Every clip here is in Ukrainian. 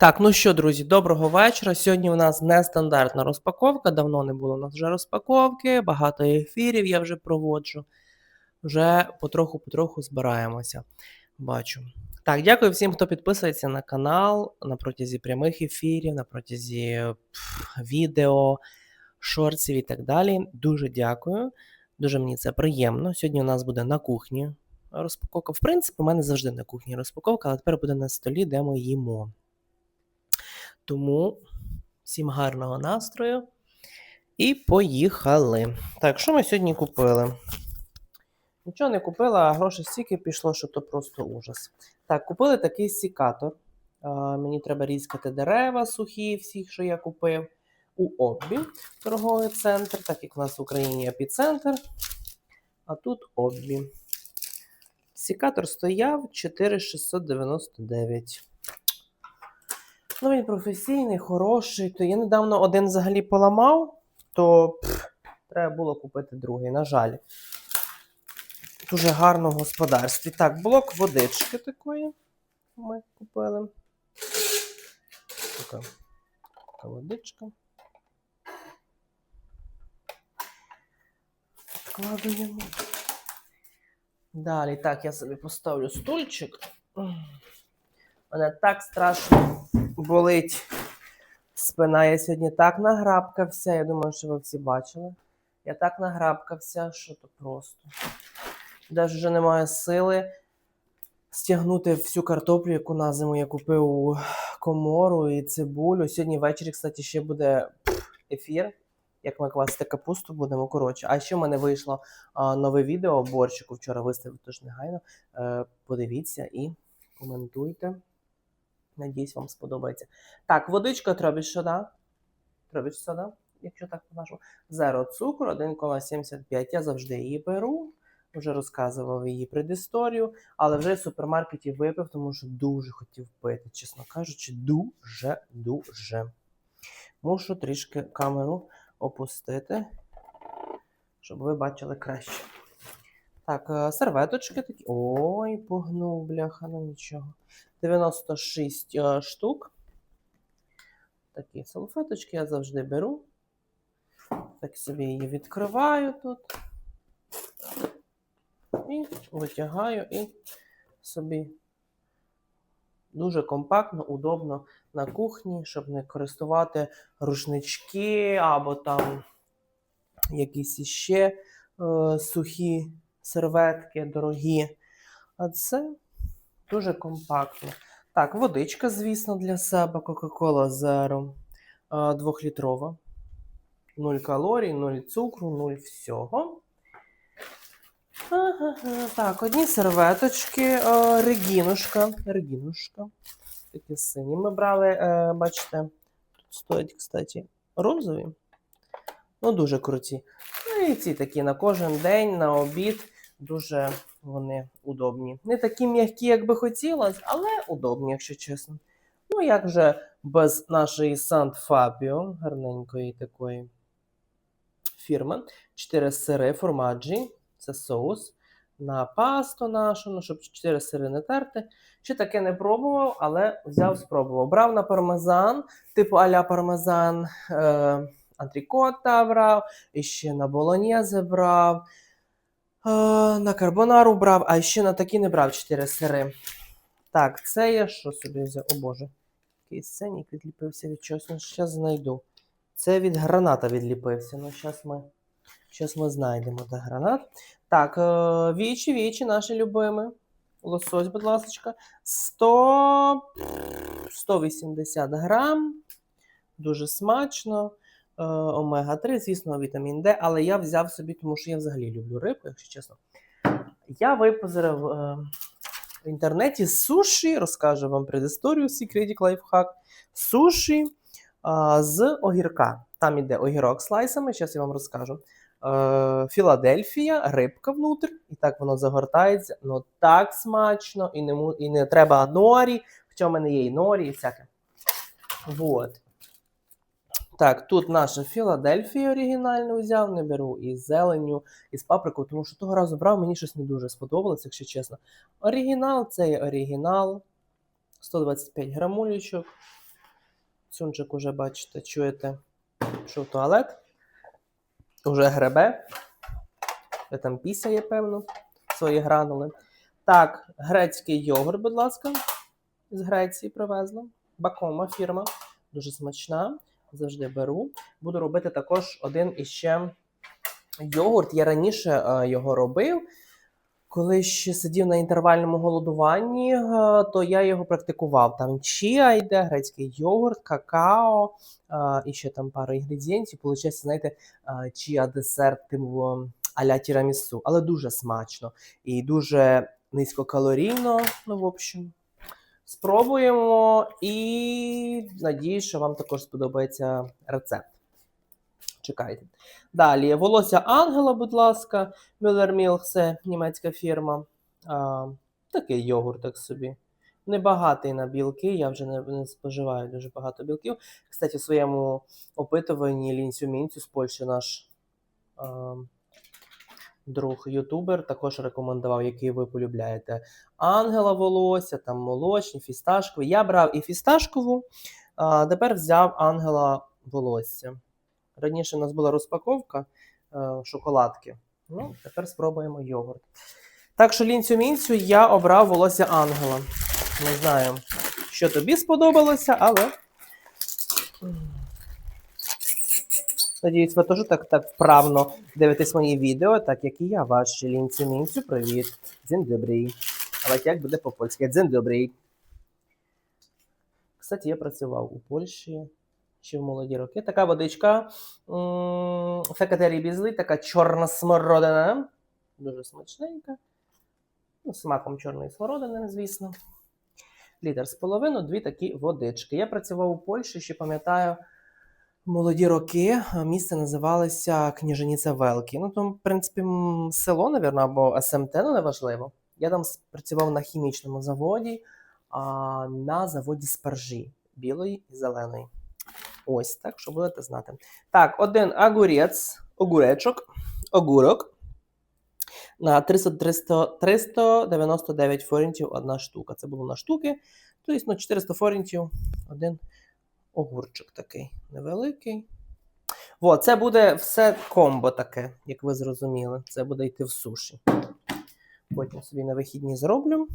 Так, ну що, друзі, доброго вечора. Сьогодні у нас нестандартна розпаковка. Давно не було у нас вже розпаковки, багато ефірів я вже проводжу. Вже потроху-потроху збираємося. Бачу. Так, дякую всім, хто підписується на канал на протязі прямих ефірів, на протязі відео, шортсів і так далі. Дуже дякую. Дуже мені це приємно. Сьогодні у нас буде на кухні розпаковка. В принципі, у мене завжди на кухні розпаковка, але тепер буде на столі, де ми їмо. Тому всім гарного настрою. І поїхали. Так, що ми сьогодні купили? Нічого не купила, а грошей стільки пішло, що то просто ужас. Так, купили такий сікатор. А, мені треба різкати дерева сухі, всі, що я купив. У Оббі торговий центр, так як у нас в Україні епіцентр. А тут Оббі. Сікатор стояв 4699. Ну, він професійний, хороший. То я недавно один взагалі поламав, то пф, треба було купити другий, на жаль. Дуже гарно в господарстві. Так, блок водички такої ми купили. Така, така водичка. Вкладуємо. Далі, так, я собі поставлю стульчик. Мене так страшно болить спина. Я сьогодні так награбкався. Я думаю, що ви всі бачили. Я так награбкався, що то просто. Навіть вже немає сили стягнути всю картоплю, яку на зиму я купив у комору і цибулю. Сьогодні ввечері, кстати, ще буде ефір. Як ми квасити капусту будемо коротше. А ще в мене вийшло а, нове відео борщику. Вчора виставив, тож негайно. Е, подивіться і коментуйте. Надіюсь, вам сподобається. Так, водичка тробіш сода. Тробіш якщо так по-нашому. Зеро цукру, 1,75. Я завжди її беру. Вже розказував її предісторію, але вже в супермаркеті випив, тому що дуже хотів пити, чесно кажучи, дуже, дуже. Мушу трішки камеру опустити, щоб ви бачили краще. Так, е, серветочки такі. Ой, погнув, бляха, ну нічого. 96 е, штук. Такі салфеточки я завжди беру. Так собі її відкриваю тут. І витягаю і собі дуже компактно, удобно на кухні, щоб не користувати рушнички або там якісь іще е, сухі серветки дорогі. А це дуже компактно. Так, водичка, звісно, для себе, Coca-Cola Zero. е, Двохлітрова. Нуль калорій, нуль цукру, нуль всього. Так, одні серветочки, регінушка. Регінушка. Такі сині. Ми брали, е, бачите, тут стоять, кстати, розові. Ну, дуже круті. Ну і ці такі на кожен день, на обід. Дуже вони удобні. Не такі м'які, як би хотілося, але удобні, якщо чесно. Ну, як же без нашої Сант Фабіо, гарненької такої фірми. Чотири сири формаджі, це соус. На пасту нашу, ну, щоб чотири сири не терти. Ще таке не пробував, але взяв, спробував. Брав на пармезан, типу аля пармезан, е, антрікота брав, і ще на болоньєзе брав. На карбонару брав, а ще на такі не брав 4 сири. Так, це я що собі взяв? О Боже. Який сценік відліпився від чогось. Ну, зараз знайду. Це від граната відліпився. Ну, зараз ми, щас ми знайдемо де гранат. Так, е, вічі, вічі, наші любими. Лосось, будь ласка. 100... 180 грам. Дуже смачно. Е, Омега-3, звісно, вітамін Д, але я взяв собі, тому що я взагалі люблю рибу, якщо чесно. Я випозирив е, в інтернеті суші, розкажу вам предісторію Secret Lifehack. Суші з огірка. Там іде огірок слайсами, зараз я вам розкажу. Е, Філадельфія, рибка внутрі, і так воно загортається. Ну так смачно, і не, і не треба норі, хоча в мене є і норі, і всяке. Вот. Так, тут наша Філадельфія оригінальну взяв, не беру і з зеленню, і з паприкою, тому що того разу брав, мені щось не дуже сподобалось, якщо чесно. Оригінал це є оригінал. 125 грамулечок. Цюнчик уже, бачите, чуєте, що в туалет. Уже гребе. Ви там пісяє, певно, свої гранули. Так, грецький йогурт, будь ласка, з Греції привезли. Бакома фірма. Дуже смачна. Завжди беру. Буду робити також один іще йогурт. Я раніше е, його робив. Коли ще сидів на інтервальному голодуванні, е, то я його практикував. Там чія йде, грецький йогурт, какао е, і ще там пара інгредієнтів. Получається, знаєте, чия десерт тим аля тірамісу, але дуже смачно і дуже низькокалорійно. Ну, в общем, спробуємо і надіюсь, що вам також сподобається рецепт. Чекайте. Далі, волосся ангела, будь ласка, Müller Milch, це німецька фірма. А, такий йогуртик собі. Небагатий на білки, я вже не, не споживаю дуже багато білків. Кстати, в своєму опитуванні Лінцю Мінцю з Польщі наш а, друг ютубер також рекомендував, який ви полюбляєте. Ангела волосся, там молочні, фісташкові. Я брав і фісташкову, а тепер взяв ангела волосся. Раніше у нас була розпаковка е, шоколадки. Ну, тепер спробуємо йогурт. Так що лінцю мінцю я обрав волосся ангела. Не знаю, що тобі сподобалося, але. Надіюсь, ви теж так, так вправно дивитесь мої відео, так як і я, ваш лінцю мінцю. Привіт. Дзін добрий. Але як буде по-польськи? Дзін добрий. Кстати, я працював у Польщі ще в молоді роки. Така водичка. Фекатері бізли, така чорна смородина. Дуже смачненька. Ну, смаком чорної смородини, звісно. Літр з половиною, дві такі водички. Я працював у Польщі, ще пам'ятаю, молоді роки місце називалося Княженіця Велкі. Ну, там, в принципі, село, напевно, або СМТ, ну неважливо. Я там працював на хімічному заводі, а, на заводі спаржі білої і зеленої. Ось так, що будете знати. Так, один огурець, огуречок, огурок на 300, 300, 399 форінтів одна штука. Це було на штуки. Тобто на 400 форінтів один огурчик такий невеликий. О, це буде все комбо таке, як ви зрозуміли. Це буде йти в суші. Потім собі на вихідні зроблю.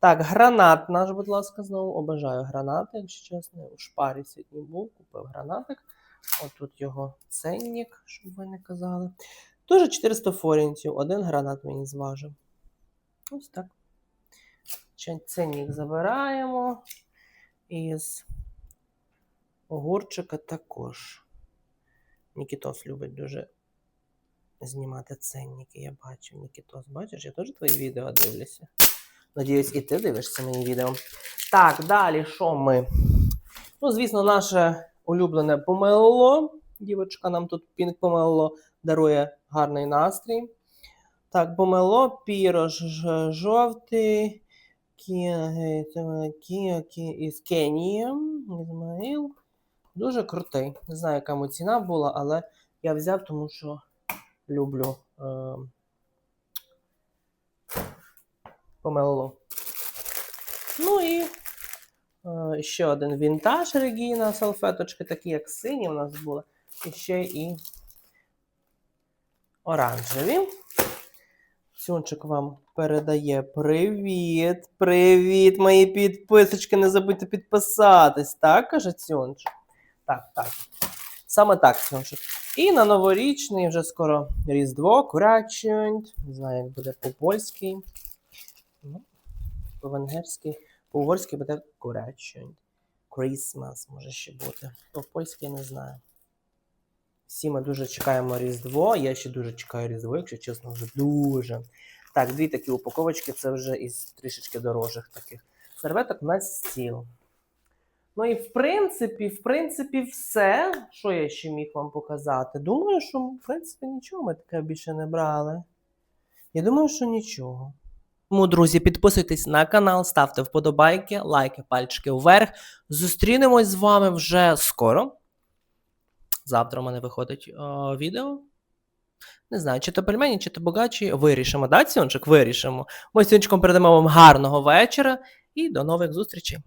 Так, гранат наш, будь ласка, знову обожаю гранати, якщо чесно. У шпарі сьогодні був, купив гранатик. Отут його ценник, щоб ви не казали. Дуже 400 форінтів, один гранат мені зважив. Ось так. Ценник забираємо. Із огурчика також. Нікітос любить дуже знімати ценники. Я бачу, Нікітос, бачиш, я теж твої відео дивлюся. Надіюсь, і ти дивишся мої відео. Так, далі що ми? Ну, звісно, наше улюблене помело. Дівочка нам тут пінк помело дарує гарний настрій. Так, помело, пірош жовтий. Кія, Кія із Кенії. Ізмаїл. Дуже крутий. Не знаю, яка йому ціна була, але я взяв, тому що люблю е, помело. Ну і е, ще один вінтаж Регіна, салфеточки, такі як сині у нас були. І ще і оранжеві. Цюнчик вам передає привіт. Привіт, мої підписочки. Не забудьте підписатись, так? каже Цюнчик. Так, так. Саме так. І на новорічний вже скоро Різдво, Курячунь. Не знаю, як буде по-польськи. Ну, по-венгерськи. По-угорськи буде Курячунь. Christmas може ще бути. По-польськи не знаю. Всі ми дуже чекаємо Різдво. Я ще дуже чекаю Різдво, якщо чесно, вже дуже. Так, дві такі упаковочки, це вже із трішечки дорожчих таких. Серветок на стіл. Ну і в принципі, в принципі, все, що я ще міг вам показати. Думаю, що в принципі нічого ми таке більше не брали. Я думаю, що нічого. Тому, друзі, підписуйтесь на канал, ставте вподобайки, лайки, пальчики вверх. Зустрінемось з вами вже скоро. Завтра у мене виходить о, відео. Не знаю, чи то пельмені, чи то богачі. Вирішимо, да, Цюнчик? Вирішимо. Ми з Цюнчиком передамо вам гарного вечора і до нових зустрічей.